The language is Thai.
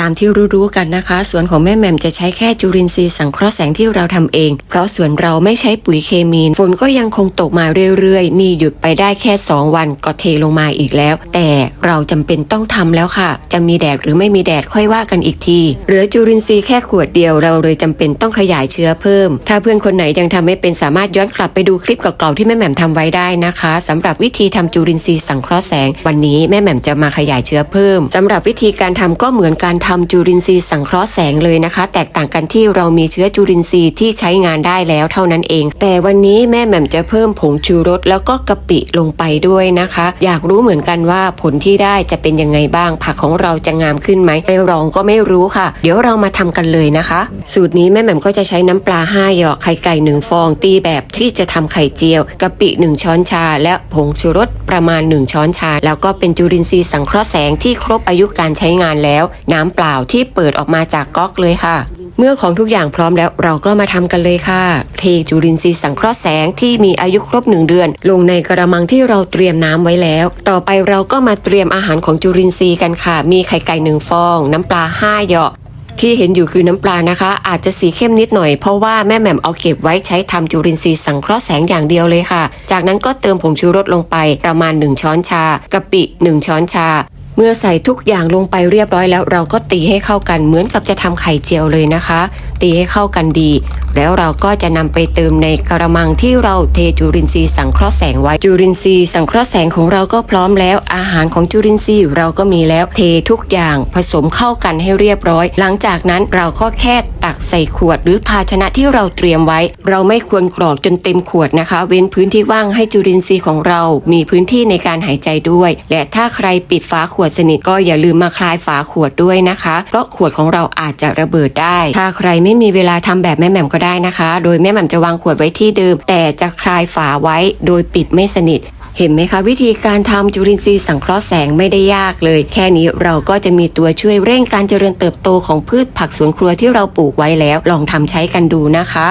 ตามที่รู้ๆกันนะคะ สวนของแม่แหม่มจะใช้แค่จุลินทรีย์สังเคราะห์แสงที่เราทำเอง เพราะสวนเราไม่ใช้ปุ๋ยเคมีฝนก็ยังคงตกมาเรื่อยๆ นี่หยุดไปได้แค่ 2 วันก็เทลงมาอีกแล้ว แต่เราจำเป็นต้องทำแล้วค่ะ จะมีแดดหรือไม่มีแดดค่อยว่ากันอีกที เหลือจุลินทรีย์แค่ขวดเดียวเราเลยจำเป็นต้องขยายเชื้อเพิ่ม ถ้าเพื่อนคนไหนยังทำไม่เป็นสามารถย้อนกลับไปดูคลิปเก่าๆที่แม่แหม่มทำไว้ได้นะคะสำหรับวิธีทำจุลินทรีย์สังเคราะห์แสง วันนี้แม่แหม่มจะมาขยายเชื้อเพิ่มสำหรับวิธีการทำก็เหมือนการททำจุลินทรีย์สังเคราะห์แสงเลยนะคะ แตกต่างกันที่เรามีเชื้อจุลินทรีย์ที่ใช้งานได้แล้วเท่านั้นเอง แต่วันนี้แม่แหม่มจะเพิ่มผงชูรสแล้วก็กะปิลงไปด้วยนะคะ อยากรู้เหมือนกันว่าผลที่ได้จะเป็นยังไงบ้าง ผักของเราจะงามขึ้นไหมไปลองก็ไม่รู้ค่ะ เดี๋ยวเรามาทำกันเลยนะคะ สูตรนี้แม่แหม่มก็จะใช้น้ำปลา5หยอกไข่ไก่หนึ่งฟอง ตีแบบที่จะทำไข่เจียวกะปิ 1 ช้อนชา และผงชูรสประมาณ 1 ช้อนชา แล้วก็เป็นจุลินทรีย์สังเคราะห์แสงที่ครบอายุการใช้งานแล้ว น้ำปล่าที่เปิดออกมาจากก๊อกเลยค่ะ เมื่อของทุกอย่างพร้อมแล้วเราก็มาทำกันเลยค่ะ เทจุลินทรีย์สังเคราะห์แสงที่มีอายุครบ1เดือน ลงในกระมังที่เราเตรียมน้ำไว้แล้ว ต่อไปเราก็มาเตรียมอาหารของจุลินทรีย์กันค่ะ มีไข่ไก่หนึ่งฟอง น้ำปลา5หยอกที่เห็นอยู่คือน้ำปลานะคะ อาจจะสีเข้มนิดหน่อยเพราะว่าแม่แหม่มเอาเก็บไว้ใช้ทำจุลินทรีย์สังเคราะห์แสงอย่างเดียวเลยค่ะ จากนั้นก็เติมผงชูรสลงไปประมาณ 1 ช้อนชากะปิ 1 ช้อนชา มื่อใส่ทุกอย่างลงไปเรียบร้อยแล้ว เราก็ตีให้เข้ากันเหมือนกับจะทำไข่เจียวเลยนะคะ ตีให้เข้ากันดีแล้วเราก็จะนำไปเติมในกระมังที่เราเทจุลินทรีย์สังเคราะห์แสงไว้จุลินทรีย์สังเคราะห์แสงของเราก็พร้อมแล้ว อาหารของจุลินทรีย์เราก็มีแล้วเททุกอย่างผสมเข้ากันให้เรียบร้อย หลังจากนั้นเราก็แค่ตักใส่ขวดหรือภาชนะที่เราเตรียมไว้ เราไม่ควรกรอกจนเต็มขวดนะคะ เว้นพื้นที่ว่างให้จุลินทรีย์ของเรามีพื้นที่ในการหายใจด้วย และถ้าใครปิดฝาขวดสนิทก็อย่าลืมมาคลายฝาขวดด้วยนะคะ เพราะขวดของเราอาจจะระเบิดได้ ถ้าใครไม่มีเวลาทำแบบแม่แหม่มก็ได้นะคะ โดยแม่แหม่มจะวางขวดไว้ที่เดิม แต่จะคลายฝาไว้โดยปิดไม่สนิทเห็นไหมคะวิธีการทำจุลินทรีย์สังเคราะห์แสงไม่ได้ยากเลย แค่นี้เราก็จะมีตัวช่วยเร่งการเจริญเติบโตของพืชผักสวนครัวที่เราปลูกไว้แล้ว ลองทำใช้กันดูนะคะ